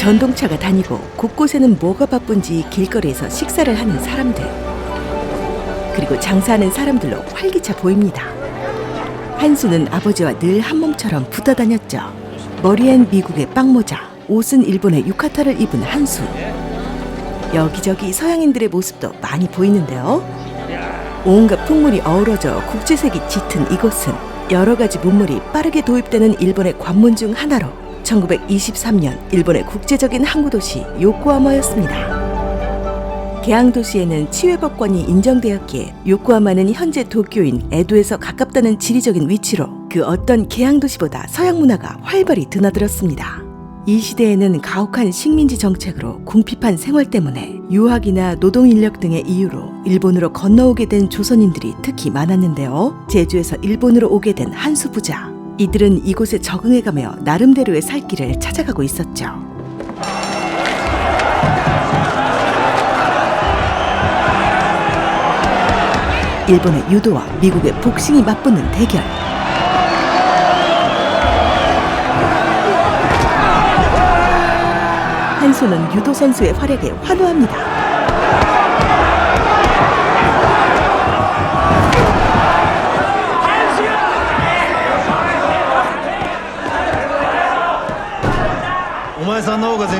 전동차가 다니고 곳곳에는 뭐가 바쁜지 길거리에서 식사를 하는 사람들. 그리고 장사하는 사람들로 활기차 보입니다. 한수는 아버지와 늘 한 몸처럼 붙어 다녔죠. 머리엔 미국의 빵모자, 옷은 일본의 유카타를 입은 한수. 여기저기 서양인들의 모습도 많이 보이는데요. 온갖 풍물이 어우러져 국제색이 짙은 이곳은 여러 가지 문물이 빠르게 도입되는 일본의 관문 중 하나로 1923년 일본의 국제적인 항구 도시 요코하마였습니다. 개항 도시에는 치외법권이 인정되었기에 요코하마는 현재 도쿄인 에도에서 가깝다는 지리적인 위치로 그 어떤 개항 도시보다 서양 문화가 활발히 드나들었습니다. 이 시대에는 가혹한 식민지 정책으로 궁핍한 생활 때문에 유학이나 노동 인력 등의 이유로 일본으로 건너오게 된 조선인들이 특히 많았는데요. 제주에서 일본으로 오게 된 한수 부자. 이들은 이곳에 적응해가며 나름대로의 살 길을 찾아가고 있었죠. 일본의 유도와 미국의 복싱이 맞붙는 대결. 한수는 유도 선수의 활약에 환호합니다.「 前さ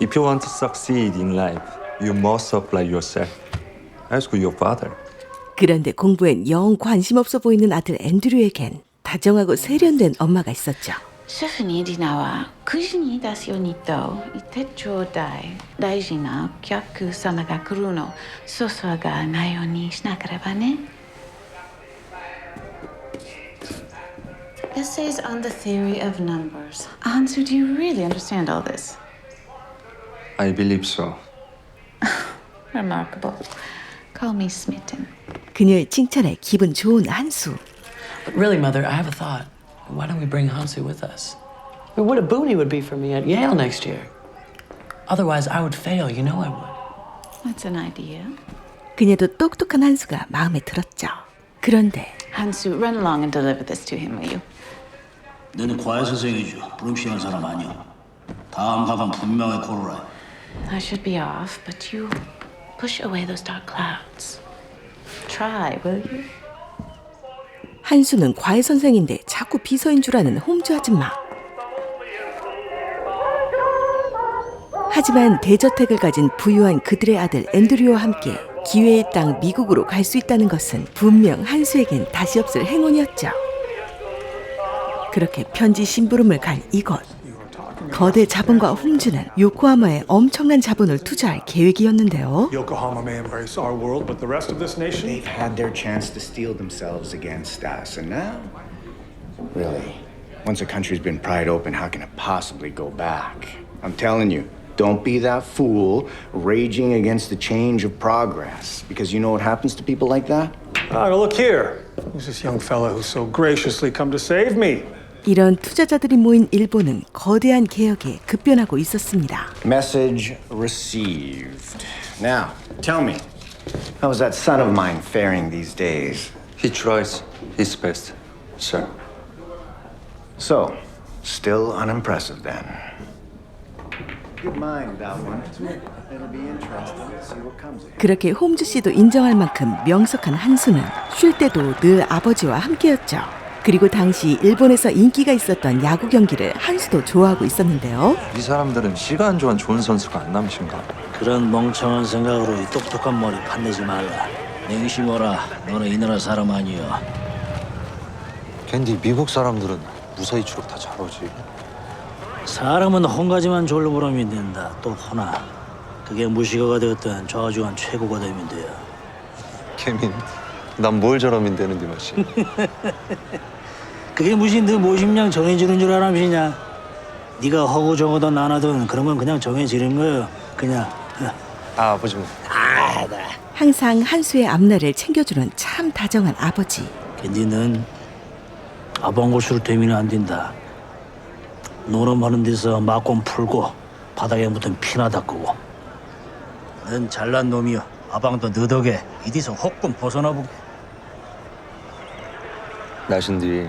If you want to succeed in life, you must apply yourself. Ask your father. 그런데 공부엔 영 관심 없어 보이는 아들 앤드류에겐 다정하고 세련된 엄마가 있었죠. 셰프니 디나와 그신이 다시오니또 이태초다이 다이지나 격그 사나가 그루노 소소가 나요니 시나가라바네 Essays on the theory of numbers. Hans, do you really understand all this? I believe so. Remarkable. Call me smitten. 그녀의 칭찬에 기분 좋은 한수. But really, Mother, I have a thought. Why don't we bring Hansu with us? I mean, what a boon he would be for me at Yale next year. Otherwise, I would fail. You know I would. That's an idea. 그녀도 똑똑한 한수가 마음에 들었죠. 그런데 Hansu, run along and deliver this to him, will you? 너는 과외 선생이죠. 불음시한 사람 아니야. 다음 가방 분명히 고르라. I should be off, but you push away those dark clouds. Try, will you? 한수는 과외 선생인데 자꾸 비서인 줄 아는 홈즈 아줌마. 하지만 대저택을 가진 부유한 그들의 아들 앤드류와 함께 기회의 땅 미국으로 갈 수 있다는 것은 분명 한수에겐 다시 없을 행운이었죠. 그렇게 편지 심부름을 간 이곳. 거대 자본가 홈즈는 요코하마에 엄청난 자본을 투자할 계획이었는데요. Yokohama may embrace our world, but the rest of this nation? They've had their chance to steel themselves against us, and now? Really? Once a country's been pried open, how can it possibly go back? I'm telling you, don't be that fool raging against the change of progress. Because you know what happens to people like that? Ah, look here. Who's this young fella who's so graciously come to save me? 이런 투자자들이 모인 일본은 거대한 개혁에 급변하고 있었습니다. Message received. Now, tell me, how is that son of mine faring these days? He tries his best, sir. So, still unimpressive then. Good mind, that one. It'll be interesting to see what comes of it. 그렇게 홈즈 씨도 인정할 만큼 명석한 한수는 쉴 때도 늘 아버지와 함께였죠. 그리고 당시 일본에서 인기가 있었던 야구 경기를 한수도 좋아하고 있었는데요. 이 사람들은 시간 좋은 좋은 선수가 안 남으신가? 그런 멍청한 생각으로 이 똑똑한 머리 판내지 말라. 냉심어라. 너는 이 나라 사람 아니여. 캔디 미국 사람들은 무사히 추록 다잘 오지. 사람은 혼가지만 졸로 보람이 된다. 또 호나. 그게 무식어가 되었든 좌우중한 최고가 되면 돼요. 케민, 난 뭘 저러면 되는데 맛이. 그게 무슨 너 모심량 정해지는 줄 알았느냐? 네가 허구 정하든 안 하든 그런 건 그냥 정해지는 거예요. 그냥. 아 아버지 뭐. 항상 한수의 앞날을 챙겨주는 참 다정한 아버지. 근데는 아방고수를 되면 안 된다. 노름하는 데서 막공 풀고 바닥에 묻은 피나 닦고. 넌 잘난 놈이여. 아방도 너 덕에 이디서 혹금 벗어나보게. 나신디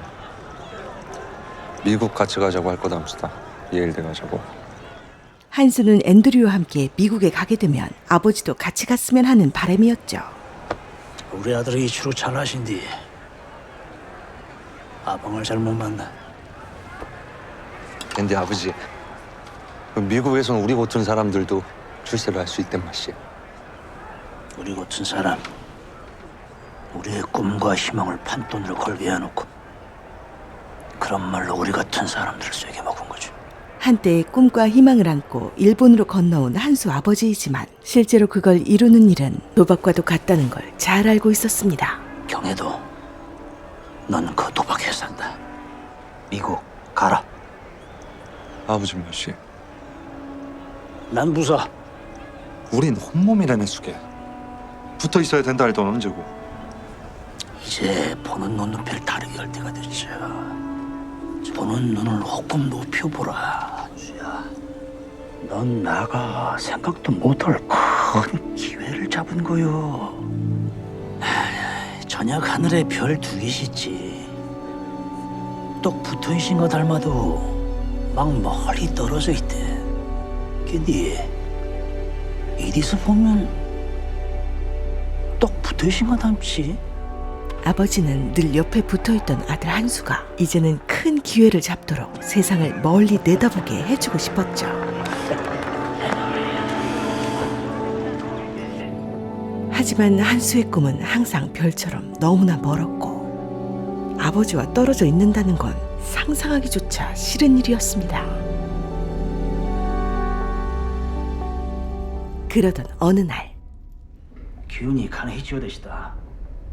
미국 같이 가자고 할 거다 합시다. 예일대 가자고. 한수는 앤드류와 함께 미국에 가게 되면 아버지도 같이 갔으면 하는 바람이었죠. 우리 아들이 이치로 잘하신디. 아방을 잘못 만나. 캔디 아버지. 그 미국에선 우리 같은 사람들도 출세를 할 수 있단 맛이. 우리 같은 사람. 우리의 꿈과 희망을 판돈으로 걸게 해놓고 그런 말로 우리 같은 사람들을 쐐게 먹은 거지. 한때 꿈과 희망을 안고 일본으로 건너온 한수 아버지이지만 실제로 그걸 이루는 일은 도박과도 같다는 걸 잘 알고 있었습니다. 경혜도 넌 그 도박해 산다. 미국 가라. 아버지 맛이. 난 무사. 우린 혼몸이라는 수게. 붙어 있어야 된다 할돈 언제고. 이제 보는 눈높이를 다르게 할 때가 됐지. 보는 눈을 조금 높여보라, 주야. 넌 나가 생각도 못할 큰 기회를 잡은 거요. 하, 저녁 하늘에 별 두 개시지. 똑 붙어 있는 거 닮아도 막 멀리 떨어져 있대. 근데 이디서 보면 똑 있는 거 닮지. 아버지는 늘 옆에 붙어 있던 아들 한수가 이제는 큰 기회를 잡도록 세상을 멀리 내다보게 해주고 싶었죠. 하지만 한수의 꿈은 항상 별처럼 너무나 멀었고 아버지와 떨어져 있는다는 건 상상하기조차 싫은 일이었습니다. 그러던 어느 날 기운이 간에 해지어 되시다.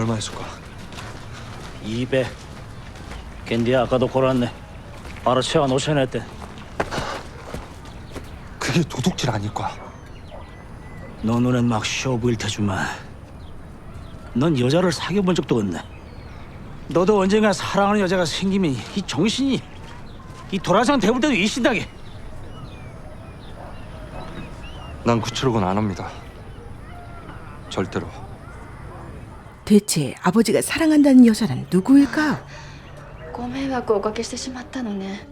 얼마 했을까? 200 겐디 아까도 골았네 바로 채워 놓쳐냈대 그게 도둑질 아닐까? 너 눈엔 막 쉬워 보일 테지만 넌 여자를 사귀어 본 적도 없네 너도 언젠가 사랑하는 여자가 생기면 이 정신이 이 도라지만 대볼 때도 이신다게 난 구출은 안 합니다. 절대로. 대체 아버지가 사랑한다는 여자는 누구일까요? ご迷惑をおかけしてしまったのね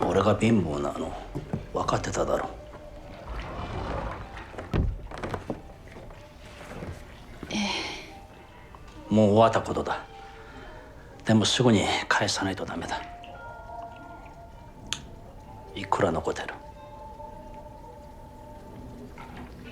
俺が貧乏なの分かってただろもう終わったことだでもすぐに返さないとダメだいくら残ってる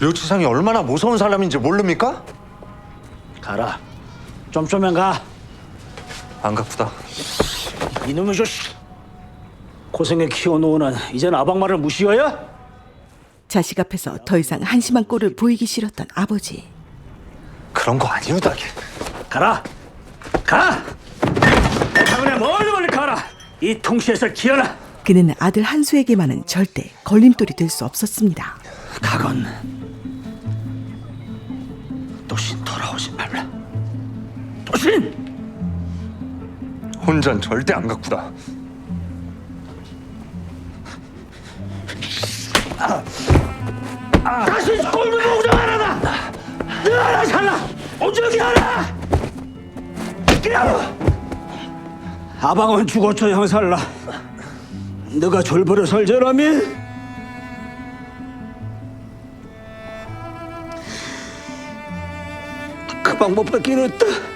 류치상이 얼마나 무서운 사람인지 모릅니까? 가라 좀 쪼면 가안 갚구다. 이놈의 자식 고생해 키워놓으는 이젠 아방말을 무시해야? 자식 앞에서 더 이상 한심한 꼴을 보이기 싫었던 아버지. 그런 거 아니오다. 가라 가 당연히 멀리 멀리 가라 이 통시에서 기어라 그는 아들 한수에게만은 절대 걸림돌이 될 수 없었습니다. 가건 도신 혼전 절대 안 갚구다. 다시 꼴도 보고 하나다 너 하나 살라? 오죽이 하나 그냥 아방은 죽었죠 형 살라. 너가 졸버려 살자라면? 그 방법밖에 없다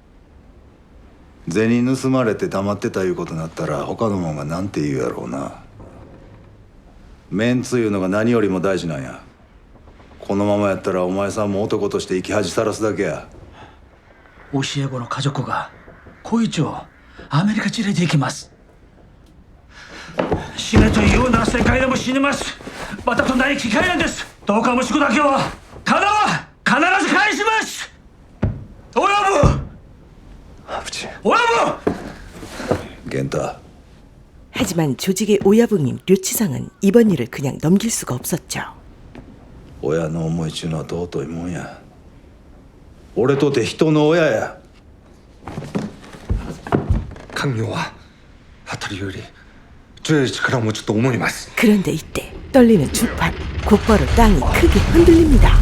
銭盗まれて黙ってたいうことになったら他のもんがなんて言うやろうな。メンツいうのが何よりも大事なんや。このままやったらお前さんも男として生き恥さらすだけや。教え子の家族が小一をアメリカ連れて行きます。死ねというような世界でも死にます。またとない機会なんです。どうか息子だけはかなは必ず返します。親分 아버지.親分 健太 하지만 조직의 오야붕인 류치상은 이번 일을 그냥 넘길 수가 없었죠. 親の思いちゅうのは尊いもんや俺とて人の親や 강요와 하타리 요리 저의力もちょっと思います 그런데 이때 떨리는 주판 곧바로 땅이 크게 흔들립니다.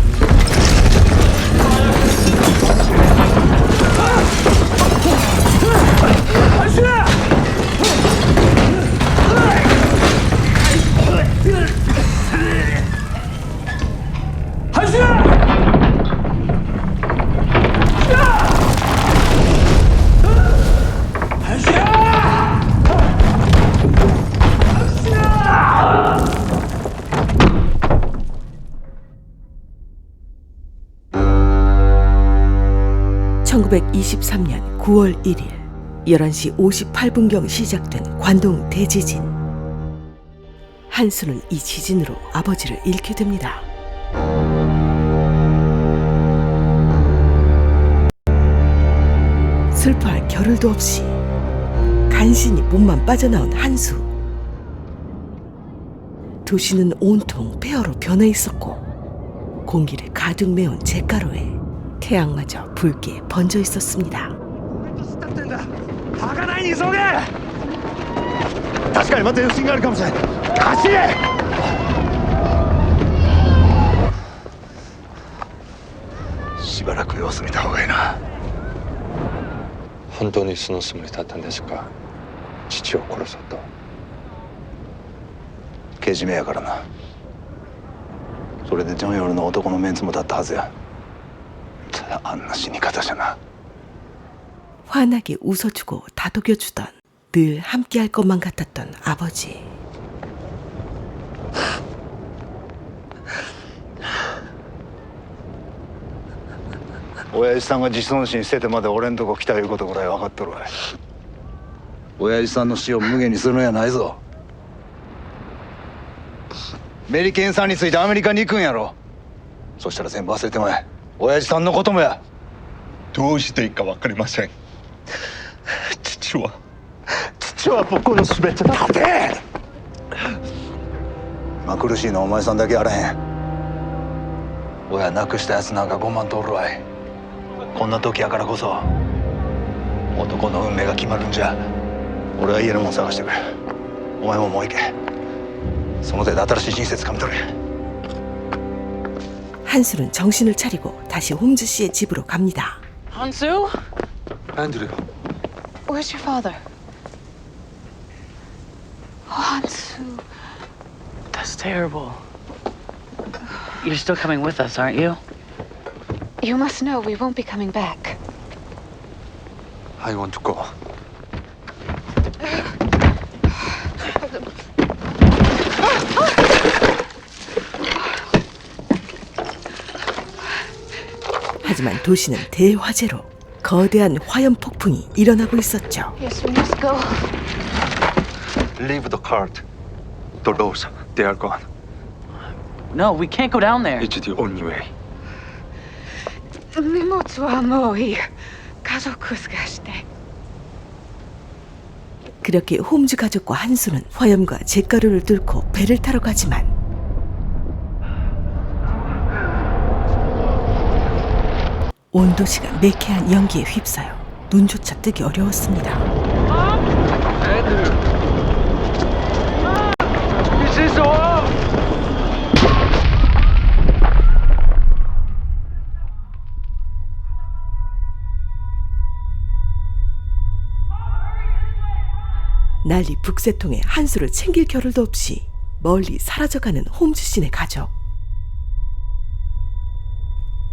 (1923년 9월 1일) 11시 58분경 시작된 관동 대지진 한수는 이 지진으로 아버지를 잃게 됩니다. 슬퍼할 겨를도 없이 간신히 몸만 빠져나온 한수. 도시는 온통 폐허로 변해 있었고 공기를 가득 메운 잿가루에 태양마저 붉게 번져 있었습니다. 儚いに急げ確かにまた余震があるかもしれない走れしばらく様子見た方がいいな本当にそのつもりだったんですか父を殺そうとけじめやからなそれでジョンヨルの男のメンツもだったはずや ただあんな死に方じゃな 환하게 웃어주고 다독여주던 늘 함께할 것만 같았던 아버지. 親父さんが自尊心捨ててまで俺んとこ来たいうことぐらい分かっとるわい親父さんの死を無限にするんやないぞメリケンさんについてアメリカに行くんやろそしたら全部忘れてまえ 親父さんのこともや。どうしていいか分かりません。父は。父は僕の全てだ。立て。今苦しいのはお前さんだけやあらへん。親亡くしたやつなんか5万とおるわい。こんな時やからこそ男の運命が決まるんじゃ。俺は家のもん探してくる。お前ももう行け。その手で新しい人生つかみ取れ 한수는 정신을 차리고 다시 홈즈 씨의 집으로 갑니다. Hansu? 앤드류 Where's your father? Hansu. That's terrible. You're still coming with us, aren't you? You must know we won't be coming back. I want to go 하지만 도시는 대화재로 거대한 화염 폭풍이 일어나고 있었죠. Yes, we must go. Leave the cart The doors They are gone No, we can't go down there. It's the only way 荷物はもういい。家族を探して。 그렇게 홈즈 가족과 한수는 화염과 잿가루를 뚫고 배를 타러 가지만 온 도시가 매캐한 연기에 휩싸여 눈조차 뜨기 어려웠습니다. 난리 북새통에 한 수를 챙길 겨를도 없이 멀리 사라져가는 홈즈 씨네 가족.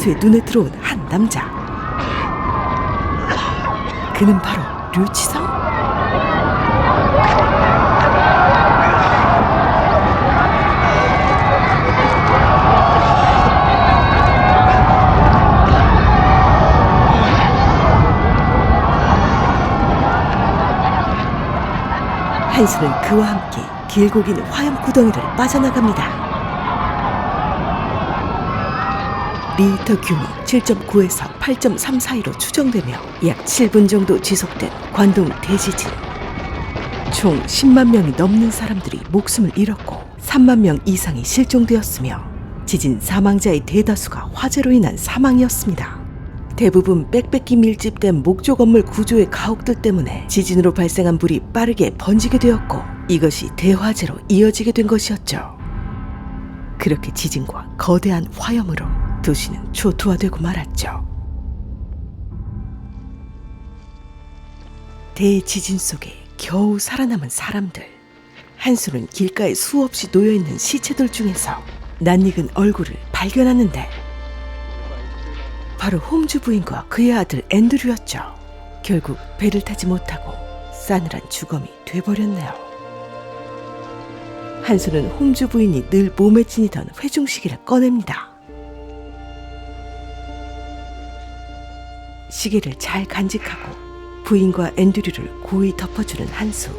한수의 눈에 들어온 한 남자. 그는 바로 류치성. 한수는 그와 함께 길고 긴 화염 구덩이를 빠져나갑니다. 리히터 규모 7.9에서 8.3 사이로 추정되며 약 7분 정도 지속된 관동 대지진. 총 10만 명이 넘는 사람들이 목숨을 잃었고 3만 명 이상이 실종되었으며 지진 사망자의 대다수가 화재로 인한 사망이었습니다. 대부분 빽빽히 밀집된 목조 건물 구조의 가옥들 때문에 지진으로 발생한 불이 빠르게 번지게 되었고 이것이 대화재로 이어지게 된 것이었죠. 그렇게 지진과 거대한 화염으로 도시는 초토화되고 말았죠. 대지진 속에 겨우 살아남은 사람들. 한수는 길가에 수없이 놓여있는 시체들 중에서 낯익은 얼굴을 발견하는데 바로 홈즈 부인과 그의 아들 앤드류였죠. 결국 배를 타지 못하고 싸늘한 주검이 돼버렸네요. 한수는 홈즈 부인이 늘 몸에 지니던 회중시계를 꺼냅니다. 시계를 잘 간직하고 부인과 앤드류를 고이 덮어주는 한수.「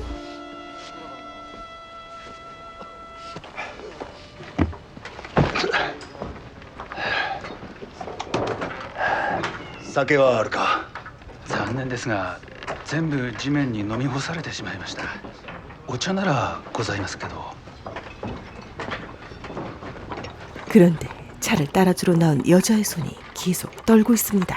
酒はあるか?」残念ですが全部地面に飲み干されてしまいましたお茶ならございますけど 그런데 차를 따라주러 나온 여자의 손이 계속 떨고 있습니다.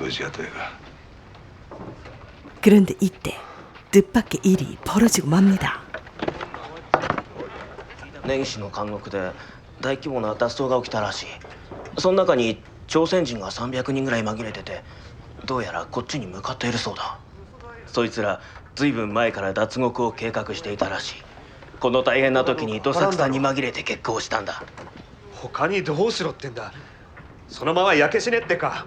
無事やとええが 그런데 이때 뜻밖의 일이 벌어지고 맙니다. 根岸の監獄で大規模な脱走が起きたらしいその中に朝鮮人が300人ぐらい紛れててどうやらこっちに向かっているそうだそいつら随分前から脱獄を計画していたらしいこの大変な時にどさくさに紛れて決行したんだ他にどうしろってんだそのまま焼け死ねってか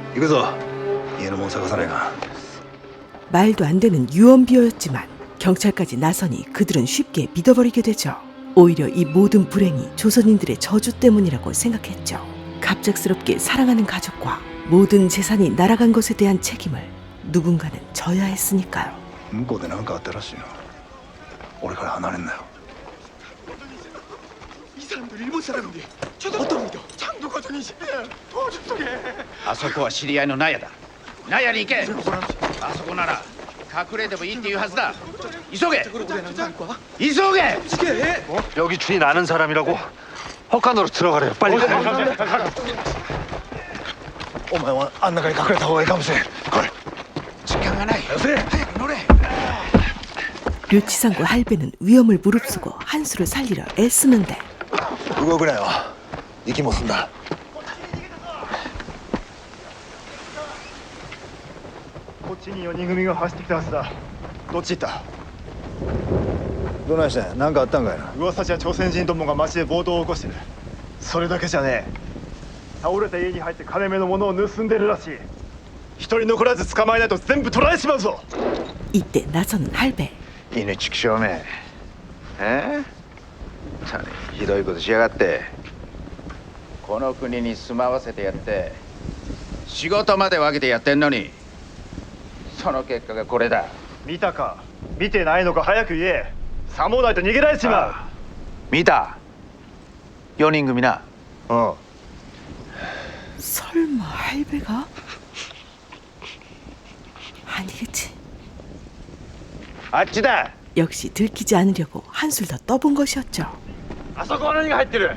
行くぞ家のもん探さないか 말도 안 되는 유언비어였지만 경찰까지 나서니 그들은 쉽게 믿어버리게 되죠. 오히려 이 모든 불행이 조선인들의 저주 때문이라고 생각했죠. 갑작스럽게 사랑하는 가족과 모든 재산이 날아간 것에 대한 책임을 누군가는 져야 했으니까요. 向こうで何かあったらしいな俺から離れんなよ 이 사람들 일본 사람인데 어떤 믿 어 장도 과정이지 도와줄게 あそこは知り合いの納屋だ納屋に行けあそこなら隠れてもいいっていうはずだ急げ急げ 여기 주인 아는 사람이라고 헛간으로 들어가래요 빨리 お前はあん中に隠れた方がいいかもしれん来い時間がないせ早く乗れ 류치상과 할배는 위험을 무릅쓰고 한수를 살리려 애쓰는데 動くなよ 息も済んだこっちに4人組が走ってきたはずだどっち行ったどないしたんや何かあったんかいな噂じゃ朝鮮人どもが街で暴動を起こしてるそれだけじゃねえ倒れた家に入って金目のものを盗んでるらしい一人残らず捕まえないと全部取られちまうぞ 이때 나서는 할배 犬畜生めえたねひどいことしやがって この国に住まわせてやって仕事まで分けてやってんのにその結果がこれだ見たか見てないのか早く言えさもないと逃げられちまう見た4人組なうん 설마 할배가? 아니겠지. あっちだ 역시 들키지 않으려고 한술 더 떠본 것이었죠. あそこは何が入ってる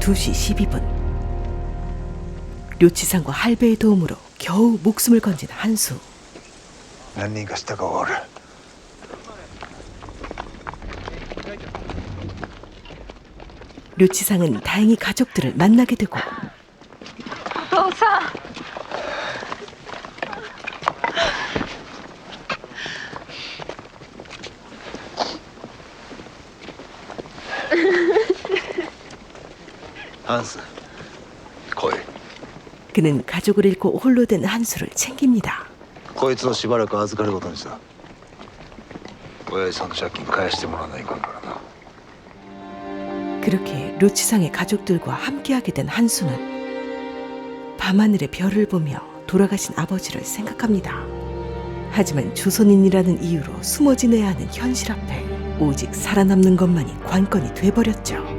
2시 12분. 료치상과 할배의 도움으로 겨우 목숨을 건진 한수. 난 네가 스타가워를. 료치상은 다행히 가족들을 만나게 되고 ハンス来い 그는 가족을 잃고 홀로 된 한수를 챙깁니다. こいつをしばらく預かることにした親父さんの借金返してもらわないかんからな 그렇게 료치상의 가족들과 함께하게 된 한수는 밤하늘의 별을 보며 돌아가신 아버지를 생각합니다. 하지만 조선인이라는 이유로 숨어 지내야 하는 현실 앞에 오직 살아남는 것만이 관건이 돼버렸죠.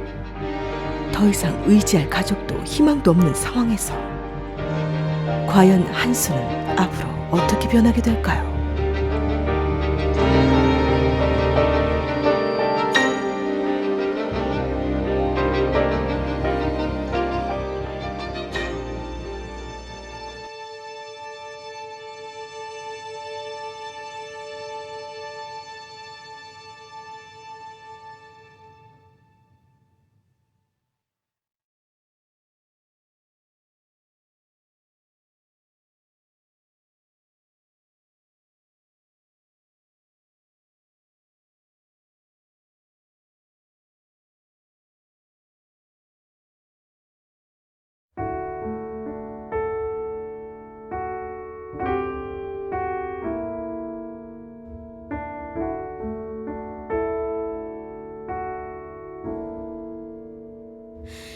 더 이상 의지할 가족도 희망도 없는 상황에서 과연 한수는 앞으로 어떻게 변하게 될까요?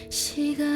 시간